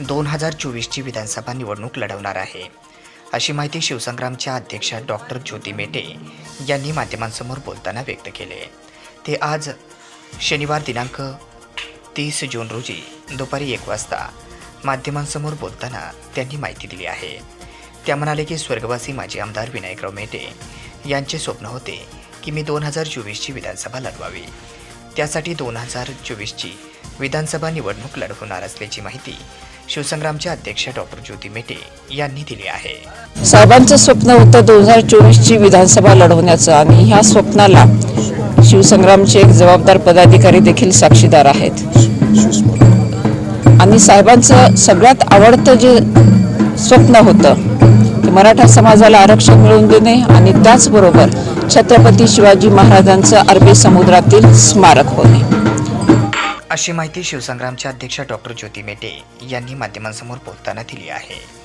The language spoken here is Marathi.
दोन हजार चोवीसची विधानसभा निवडणूक लढवणार आहे. अशी माहिती शिवसंग्रामच्या अध्यक्षा डॉक्टर ज्योती मेटे यांनी माध्यमांसमोर बोलताना व्यक्त केले. ते आज शनिवार दिनांक तीस जून रोजी दुपारी एक वाजता माध्यमांसमोर बोलताना त्यांनी माहिती दिली आहे. त्या म्हणाले की स्वर्गवासी माजी आमदार विनायकराव मेटे यांचे स्वप्न होते की मी दोन हजार चोवीसची विधानसभा लढवावी. त्यासाठी दोन हजार चोवीसची विधानसभा निवडणूक लढवणार असल्याची माहिती शिवसंग्रामच्या अध्यक्ष डॉक्टर ज्योती मेटे यांनी दिली आहे. साहेबांचं स्वप्न होतं दोन हजार चोवीसची विधानसभा लढवण्याचं आणि ह्या स्वप्नाला शिवसंग्रामचे एक जबाबदार पदाधिकारी देखील साक्षीदार आहेत. आणि साहेबांचं सगळ्यात आवडतं जे स्वप्न होतं मराठा समाजाला आरक्षण मिळवून देणे आणि त्याचबरोबर छत्रपती शिवाजी महाराजांचं अरबी समुद्रातील स्मारक होणे. अशी माहिती शिवसंग्रामच्या अध्यक्ष डॉक्टर ज्योती मेटे यांनी माध्यमांसमोर बोलताना दिली आहे.